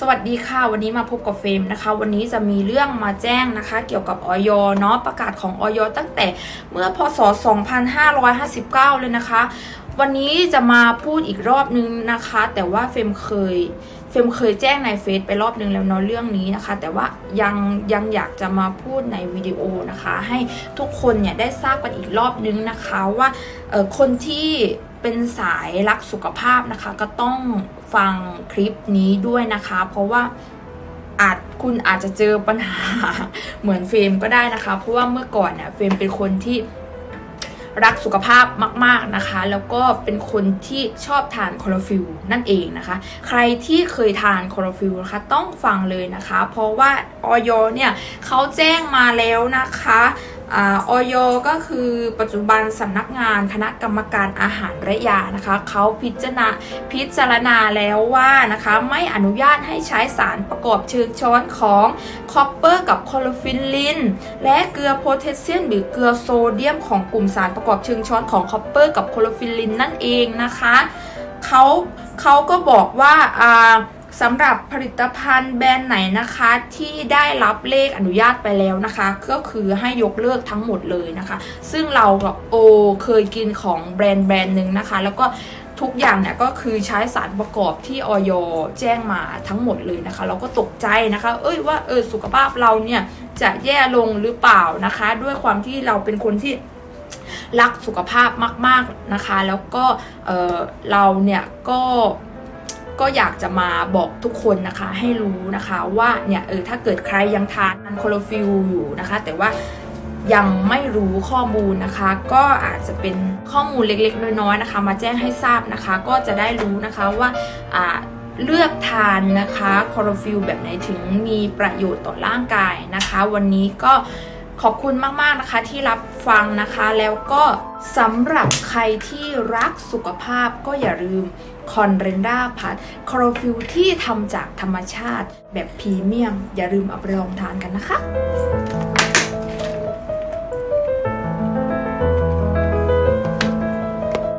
สวัสดีค่ะ วันนี้มาพบกับเฟรมนะคะ วันนี้จะมีเรื่องมาแจ้งนะคะ เกี่ยวกับออยเนาะประกาศของออยตั้งแต่เมื่อพศ 2559 เลยนะคะ วันนี้จะมาพูดอีกรอบนึงนะคะ แต่ว่าเฟมเคยเฟมเคยแจ้งในเฟซไปรอบนึงแล้วเนาะเรื่องนี้นะคะ แต่ว่ายังยังอยากจะมาพูดในวิดีโอนะคะ ให้ทุกคนเนี่ยได้ทราบกันอีกรอบนึงนะคะว่าคนที่เป็นสายรักสุขภาพนะคะ ก็ต้องฟังคลิปนี้ด้วยนะคะ เพราะว่าอาจคุณอาจจะเจอปัญหาเหมือนเฟมก็ได้นะคะ เพราะว่าเมื่อก่อนเนี่ยเฟมเป็นคนที่ รักสุขภาพมาก ๆนะคะ แล้วก็เป็นคนที่ชอบทานคลอโรฟิลนั่นเองนะคะ ใครที่เคยทานคลอโรฟิลนะคะต้องฟังเลยนะคะ เพราะว่าออยเนี่ยเขาแจ้งมาแล้วนะคะ ออยก็คือปัจจุบันสำนักงานคณะกรรมการอาหารและยานะคะเขาพิจารณาพิจารณาแล้วว่านะคะไม่อนุญาตให้ใช้สารประกอบเชิงช้อนของคอปเปอร์กับคลอโรฟิลลิน และเกลือโพแทสเซียมหรือเกลือโซเดียมของกลุ่มสารประกอบเชิงช้อนของคอปเปอร์กับคลอโรฟิลลินนั่นเองนะคะเขาเขาก็บอกว่าอ่า สำหรับผลิตภัณฑ์แบรนด์ไหนนะคะที่ได้รับเลขอนุญาตไปแล้วนะคะ ก็คือให้ยกเลิกทั้งหมดเลยนะคะ ซึ่งเรากับโอเคยกินของแบรนด์แบรนด์หนึ่งนะคะ แล้วก็ทุกอย่างเนี่ยก็คือใช้สารประกอบที่ออยแจ้งมาทั้งหมดเลยนะคะ เราก็ตกใจนะคะ เอ้ยว่าเออสุขภาพเราเนี่ยจะแย่ลงหรือเปล่านะคะ ด้วยความที่เราเป็นคนที่รักสุขภาพมาก ๆนะคะ แล้วก็เเราเนี่ยก็ ก็อยากจะมาบอกทุกคนนะคะให้รู้นะคะว่าเนี่ยเออถ้าเกิดใครยังทานโคโลฟิลอยู่นะคะ แต่ว่ายังไม่รู้ข้อมูลนะคะ ก็อาจจะเป็นข้อมูลเล็กๆ น้อยๆนะคะ มาแจ้งให้ทราบนะคะ ก็จะได้รู้นะคะว่าอ่าเลือกทานนะคะคลอโรฟิลแบบไหนถึงมีประโยชน์ต่อร่างกายนะคะ วันนี้ก็ ขอบคุณมากๆนะคะที่รับฟังนะคะ แล้วก็สำหรับใครที่รักสุขภาพก็อย่าลืมคอนเรนด้าพัดคลอโรฟิลที่ทำจากธรรมชาติแบบพรีเมียม อย่าลืมเอาไปลองทานกันนะคะ